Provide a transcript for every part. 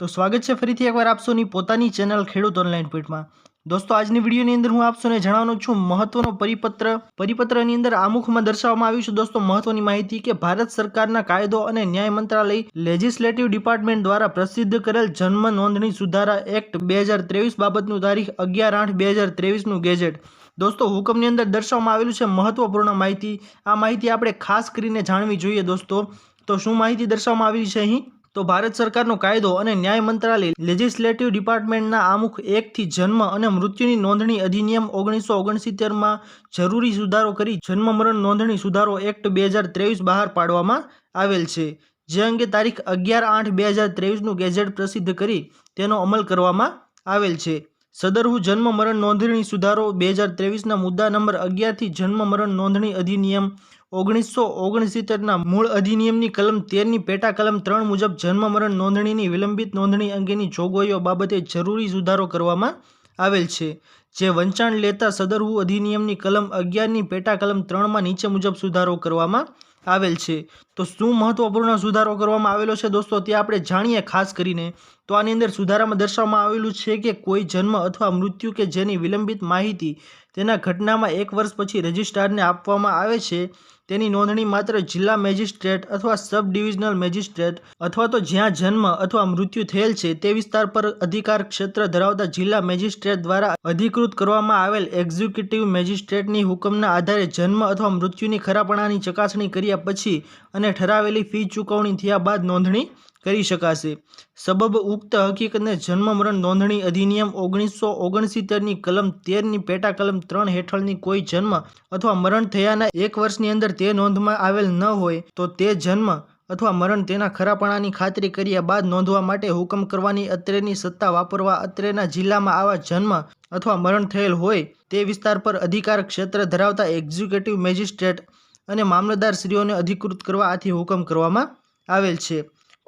તો સ્વાગત છે ફરીથી એકવાર આપસોની પોતાની ચેનલ ખેડૂત ઓનલાઈન પીઠમાં. દોસ્તો, આજની વિડીયોની અંદર હું આપસોને જણાવવાનો છું મહત્વનો પરિપત્ર. પરિપત્રની અંદર આમુખમાં દર્શાવવામાં આવ્યું છે દોસ્તો મહત્વની માહિતી કે ભારત સરકારના કાયદો અને ન્યાય મંત્રાલય લેજિસ્લેટિવ ડિપાર્ટમેન્ટ દ્વારા પ્રસિદ્ધ કરેલ જન્મ નોંધણી સુધારા એક્ટ બે હજાર ત્રેવીસ બાબતનું તારીખ અગિયાર આઠ બે હજાર ત્રેવીસનું ગેજેટ. દોસ્તો, હુકમની અંદર દર્શાવવામાં આવેલું છે મહત્વપૂર્ણ માહિતી. આ માહિતી આપણે ખાસ કરીને જાણવી જોઈએ દોસ્તો. તો શું માહિતી દર્શાવવામાં આવેલી છે અહીં? તો ભારત સરકારનો કાયદો અને ન્યાય મંત્રાલય લેજિસ્લેટિવ ડિપાર્ટમેન્ટના આમુખ એકથી જન્મ અને મૃત્યુની નોંધણી અધિનિયમ ઓગણીસો ઓગણસિત્તેરમાં જરૂરી સુધારો કરી જન્મ મરણ નોંધણી સુધારો એક્ટ બે હજાર ત્રેવીસ બહાર પાડવામાં આવેલ છે. જે અંગે તારીખ અગિયાર આઠ બે હજાર ત્રેવીસનું ગેઝેટ પ્રસિદ્ધ કરી તેનો અમલ કરવામાં આવેલ છે. સદરહુ જન્મ મરણ નોંધણી સુધારો બે હજાર ત્રેવીસના મુદ્દા નંબર અગિયારથી જન્મ મરણ નોંધણી અધિનિયમ ઓગણીસો ઓગણસિત્તેરના મૂળ અધિનિયમની કલમ તેરની પેટા કલમ ત્રણ મુજબ જન્મ મરણ નોંધણીની વિલંબિત નોંધણી અંગેની જોગવાઈઓ બાબતે જરૂરી સુધારો કરવામાં આવેલ છે, જે વંચાણ લેતા સદરહુ અધિનિયમની કલમ અગિયારની પેટા કલમ ત્રણમાં નીચે મુજબ સુધારો કરવામાં આવેલ છે. તો શું મહત્વપૂર્ણ સુધારો કરવામાં આવેલો છે દોસ્તો? તે આપણે જાણીએ ખાસ કરીને. તો આની અંદર સુધારામાં દર્શાવવામાં આવેલું છે કે કોઈ જન્મ અથવા મૃત્યુ કે જેની વિલંબિત માહિતી તેના ઘટનામાં એક વર્ષ પછી રજિસ્ટ્રારને આપવામાં આવે છે. તેની નોંધણી માત્ર જિલ્લા મેજિસ્ટ્રેટ અથવા સબ ડિવિઝનલ મેજિસ્ટ્રેટ અથવા તો જ્યાં જન્મ અથવા મૃત્યુ થયેલ છે તે વિસ્તાર પર અધિકાર ક્ષેત્ર ધરાવતા જિલ્લા મેજિસ્ટ્રેટ દ્વારા અધિકૃત કરવામાં આવેલ એક્ઝિક્યુટિવ મેજિસ્ટ્રેટની હુકમના આધારે જન્મ અથવા મૃત્યુની ખરાપણાની ચકાસણી કર્યા પછી અને ઠરાવેલી ફી ચૂકવણી થયા બાદ નોંધણી કરી શકાશે. સબબ ઉક્ત હકીકતને જન્મ મરણ નોંધણી અધિનિયમ ઓગણીસો ઓગણસિત્તેરની કલમ તેરની પેટા કલમ ત્રણ હેઠળની કોઈ જન્મ અથવા મરણ થયાના એક વર્ષની અંદર તે નોંધમાં આવેલ ન હોય, તો તે જન્મ અથવા મરણ તેના ખરાપણાની ખાતરી કર્યા બાદ નોંધવા માટે હુકમ કરવાની અત્રેની સત્તા વાપરવા અત્રેના જિલ્લામાં આવા જન્મ અથવા મરણ થયેલ હોય, તે વિસ્તાર પર અધિકાર ક્ષેત્ર ધરાવતા એક્ઝિક્યુટિવ મેજિસ્ટ્રેટ અને મામલતદારશ્રીઓને અધિકૃત કરવા આથી હુકમ કરવામાં આવેલ છે.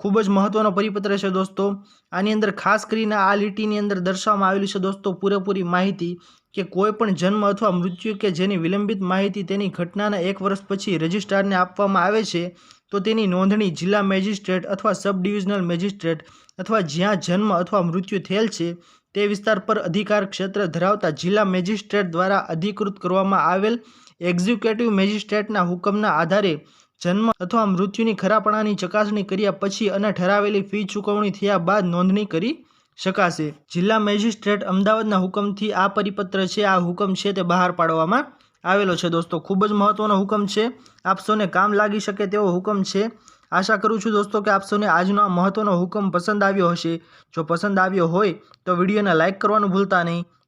ખૂબ જ મહત્વનો પરિપત્ર છે દોસ્તો. આની અંદર ખાસ કરીને આ લીટીની અંદર દર્શાવવામાં આવેલી છે દોસ્તો પૂરેપૂરી માહિતી કે કોઈ પણ જન્મ અથવા મૃત્યુ કે જેની વિલંબિત માહિતી તેની ઘટનાના એક વર્ષ પછી રજિસ્ટ્રારને આપવામાં આવે છે, તો તેની નોંધણી જિલ્લા મેજિસ્ટ્રેટ અથવા સબ ડિવિઝનલ મેજિસ્ટ્રેટ અથવા જ્યાં જન્મ અથવા મૃત્યુ થયેલ છે, તે વિસ્તાર પર અધિકાર ક્ષેત્ર ધરાવતા જિલ્લા મેજિસ્ટ્રેટ દ્વારા અધિકૃત કરવામાં આવેલ એક્ઝિક્યુટિવ મેજિસ્ટ્રેટના હુકમના આધારે જન્મ અથવા મૃત્યુની ખરાપણાની ચકાસણી કર્યા પછી અને ઠરાવેલી ફી ચૂકવણી થયા બાદ નોંધણી કરી શકાશે. જિલ્લા મેજિસ્ટ્રેટ અમદાવાદના હુકમથી આ પરિપત્ર છે, આ હુકમ છે તે બહાર પાડવામાં આવેલો છે. દોસ્તો, ખૂબ જ મહત્વનો હુકમ છે. આપસોને કામ લાગી શકે તેવો હુકમ છે. આશા કરું છું દોસ્તો કે આપસોને આજનો આ મહત્વનો હુકમ પસંદ આવ્યો હશે. જો પસંદ આવ્યો હોય તો વિડીયોને લાઇક કરવાનું ભૂલતા નહીં.